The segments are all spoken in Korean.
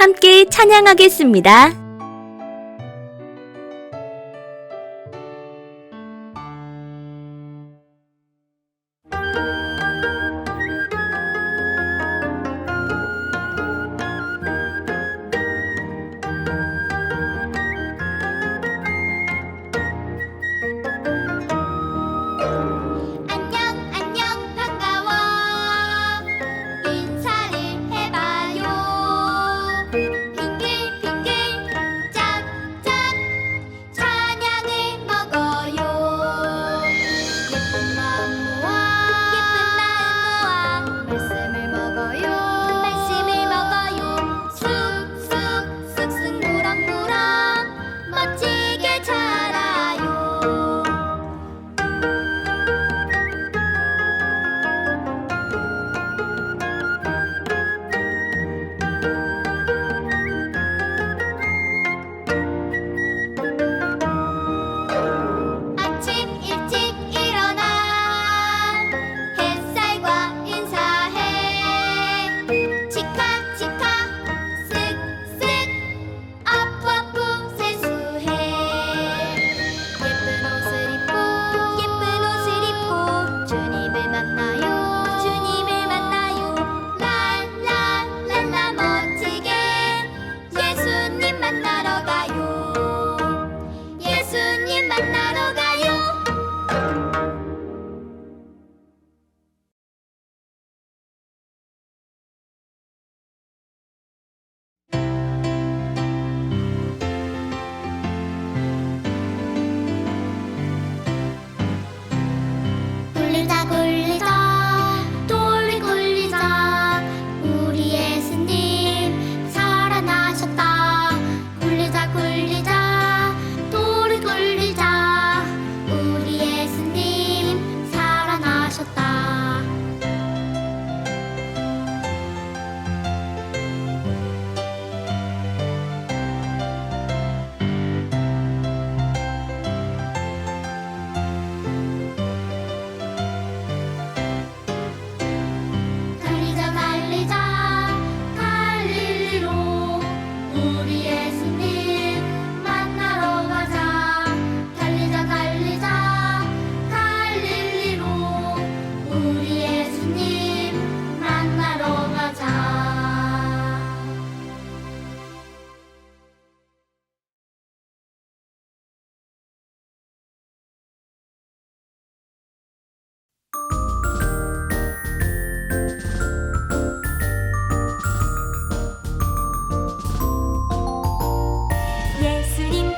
함께 찬양하겠습니다.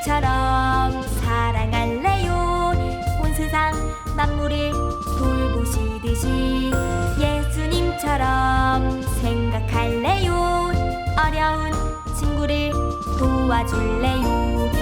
처럼 사랑할래요? 온 세상 만물을 돌보시듯이 예수님처럼 생각할래요? 어려운 친구를 도와줄래요?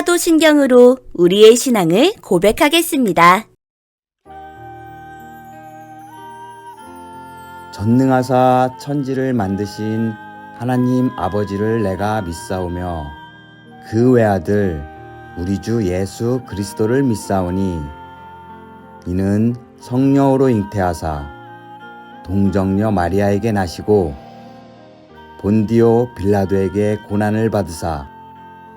사도신경으로 우리의 신앙을 고백하겠습니다. 전능하사 천지를 만드신 하나님 아버지를 내가 믿사오며 그 외아들 우리 주 예수 그리스도를 믿사오니 이는 성녀으로 잉태하사 동정녀 마리아에게 나시고 본디오 빌라도에게 고난을 받으사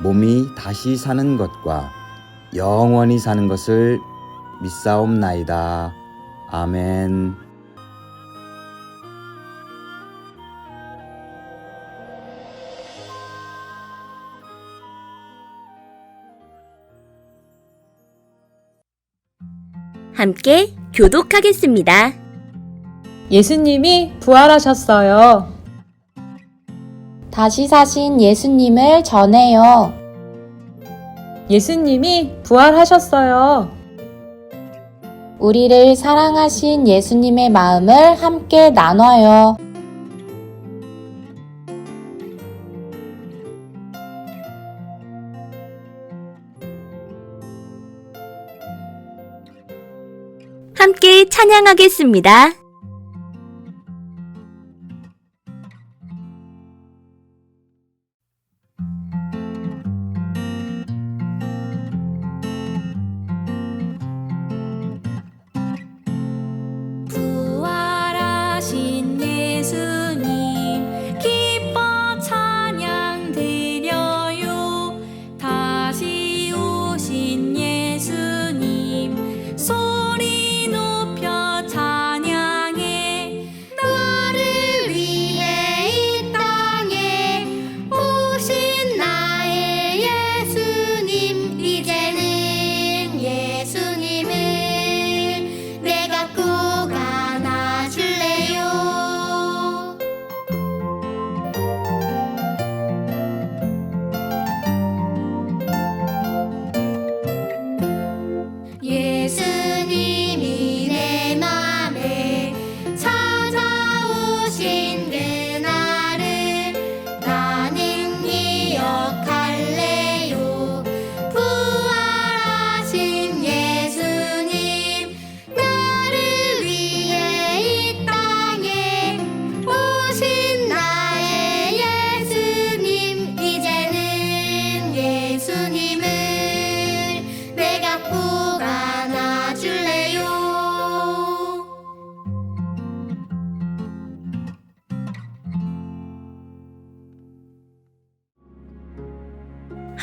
몸이 다시 사는 것과 영원히 사는 것을 믿사옵나이다. 아멘. 함께 교독하겠습니다. 예수님이 부활하셨어요. 다시 사신 예수님을 전해요. 예수님이 부활하셨어요. 우리를 사랑하신 예수님의 마음을 함께 나눠요. 함께 찬양하겠습니다.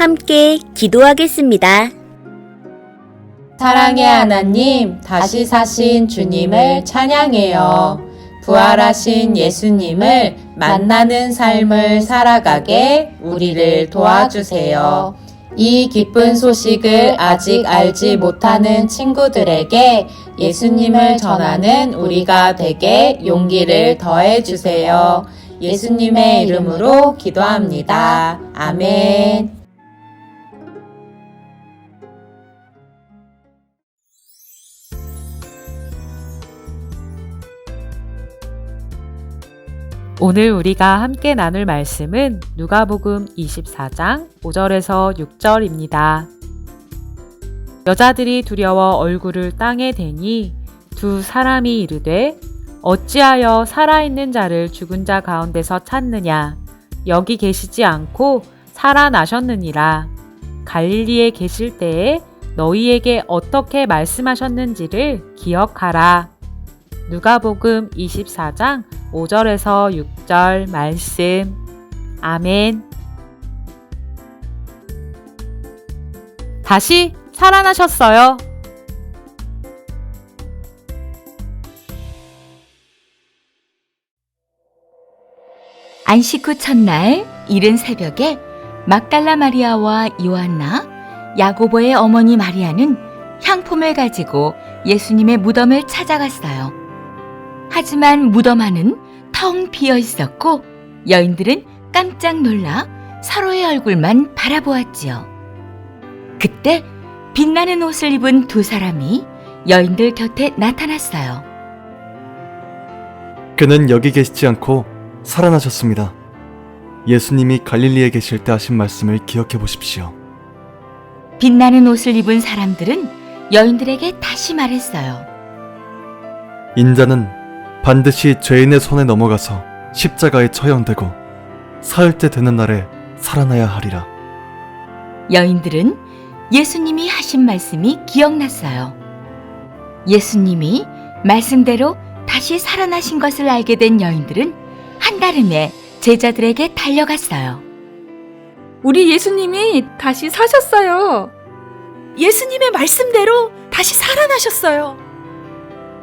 함께 기도하겠습니다. 사랑의 하나님, 다시 사신 주님을 찬양해요. 부활하신 예수님을 만나는 삶을 살아가게 우리를 도와주세요. 이 기쁜 소식을 아직 알지 못하는 친구들에게 예수님을 전하는 우리가 되게 용기를 더해 주세요. 예수님의 이름으로 기도합니다. 아멘. 오늘 우리가 함께 나눌 말씀은 누가복음 24장 5절에서 6절입니다. 여자들이 두려워 얼굴을 땅에 대니 두 사람이 이르되 어찌하여 살아있는 자를 죽은 자 가운데서 찾느냐 여기 계시지 않고 살아나셨느니라 갈릴리에 계실 때에 너희에게 어떻게 말씀하셨는지를 기억하라. 누가복음 24장 5절에서 6절 말씀. 아멘. 다시 살아나셨어요. 안식 후 첫날 이른 새벽에 막달라 마리아와 요한나, 야고보의 어머니 마리아는 향품을 가지고 예수님의 무덤을 찾아갔어요. 하지만 무덤 안은 텅 비어 있었고 여인들은 깜짝 놀라 서로의 얼굴만 바라보았지요. 그때 빛나는 옷을 입은 두 사람이 여인들 곁에 나타났어요. 그는 여기 계시지 않고 살아나셨습니다. 예수님이 갈릴리에 계실 때 하신 말씀을 기억해 보십시오. 빛나는 옷을 입은 사람들은 여인들에게 다시 말했어요. 인자는 반드시 죄인의 손에 넘어가서 십자가에 처형되고 사흘째 되는 날에 살아나야 하리라. 여인들은 예수님이 하신 말씀이 기억났어요. 예수님이 말씀대로 다시 살아나신 것을 알게 된 여인들은 한달음에 제자들에게 달려갔어요. 우리 예수님이 다시 사셨어요. 예수님의 말씀대로 다시 살아나셨어요.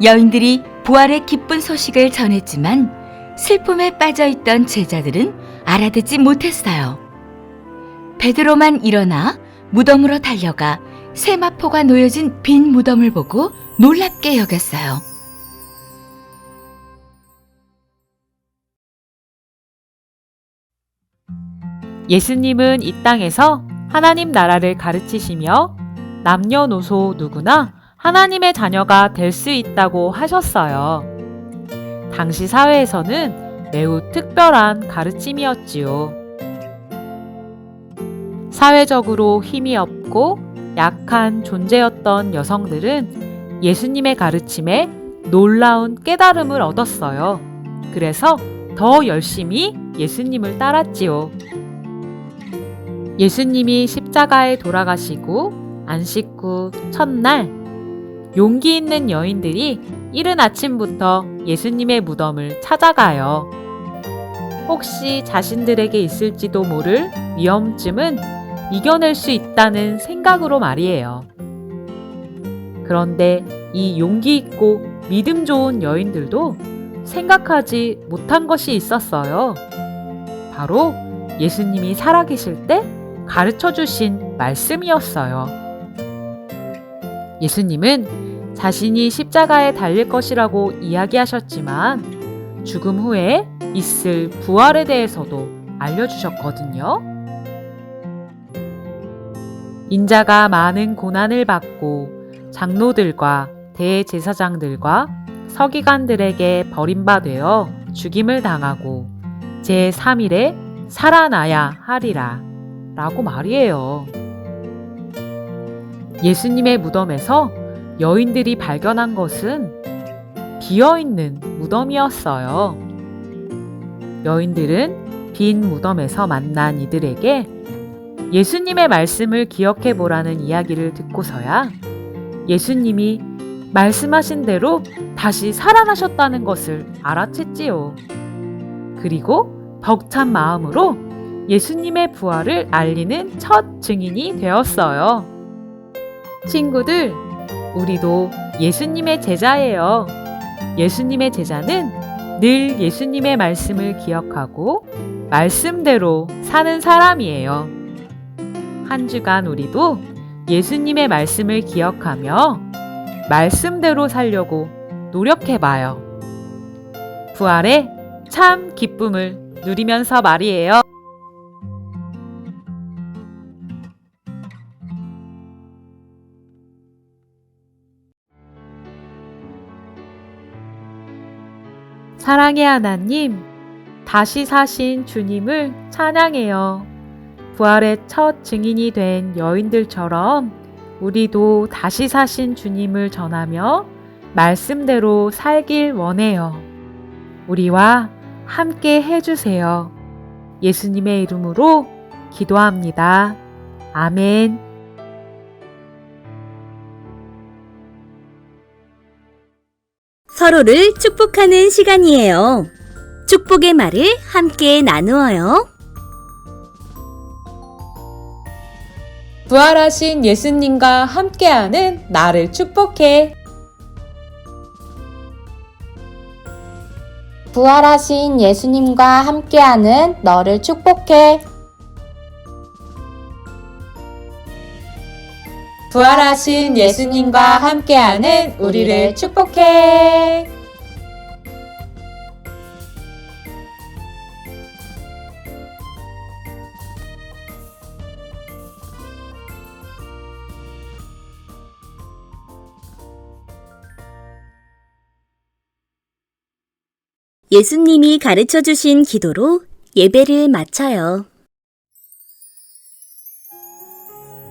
여인들이 부활의 기쁜 소식을 전했지만 슬픔에 빠져 있던 제자들은 알아듣지 못했어요. 베드로만 일어나 무덤으로 달려가 세마포가 놓여진 빈 무덤을 보고 놀랍게 여겼어요. 예수님은 이 땅에서 하나님 나라를 가르치시며 남녀노소 누구나 하나님의 자녀가 될 수 있다고 하셨어요. 당시 사회에서는 매우 특별한 가르침이었지요. 사회적으로 힘이 없고 약한 존재였던 여성들은 예수님의 가르침에 놀라운 깨달음을 얻었어요. 그래서 더 열심히 예수님을 따랐지요. 예수님이 십자가에 돌아가시고 안식 후 첫날 용기 있는 여인들이 이른 아침부터 예수님의 무덤을 찾아가요. 혹시 자신들에게 있을지도 모를 위험쯤은 이겨낼 수 있다는 생각으로 말이에요. 그런데 이 용기 있고 믿음 좋은 여인들도 생각하지 못한 것이 있었어요. 바로 예수님이 살아계실 때 가르쳐 주신 말씀이었어요. 예수님은 자신이 십자가에 달릴 것이라고 이야기하셨지만 죽음 후에 있을 부활에 대해서도 알려주셨거든요. 인자가 많은 고난을 받고 장로들과 대제사장들과 서기관들에게 버림받되어 죽임을 당하고 제3일에 살아나야 하리라. 라고 말이에요. 예수님의 무덤에서 여인들이 발견한 것은 비어있는 무덤이었어요. 여인들은 빈 무덤에서 만난 이들에게 예수님의 말씀을 기억해 보라는 이야기를 듣고서야 예수님이 말씀하신 대로 다시 살아나셨다는 것을 알아챘지요. 그리고 벅찬 마음으로 예수님의 부활을 알리는 첫 증인이 되었어요. 친구들, 우리도 예수님의 제자예요. 예수님의 제자는 늘 예수님의 말씀을 기억하고 말씀대로 사는 사람이에요. 한 주간 우리도 예수님의 말씀을 기억하며 말씀대로 살려고 노력해봐요. 부활의 참 기쁨을 누리면서 말이에요. 사랑의 하나님, 다시 사신 주님을 찬양해요. 부활의 첫 증인이 된 여인들처럼 우리도 다시 사신 주님을 전하며 말씀대로 살길 원해요. 우리와 함께 해주세요. 예수님의 이름으로 기도합니다. 아멘. 서로를 축복하는 시간이에요. 축복의 말을 함께 나누어요. 부활하신 예수님과 함께하는 나를 축복해. 부활하신 예수님과 함께하는 너를 축복해. 부활하신 예수님과 함께하는 우리를 축복해. 예수님이 가르쳐 주신 기도로 예배를 마쳐요.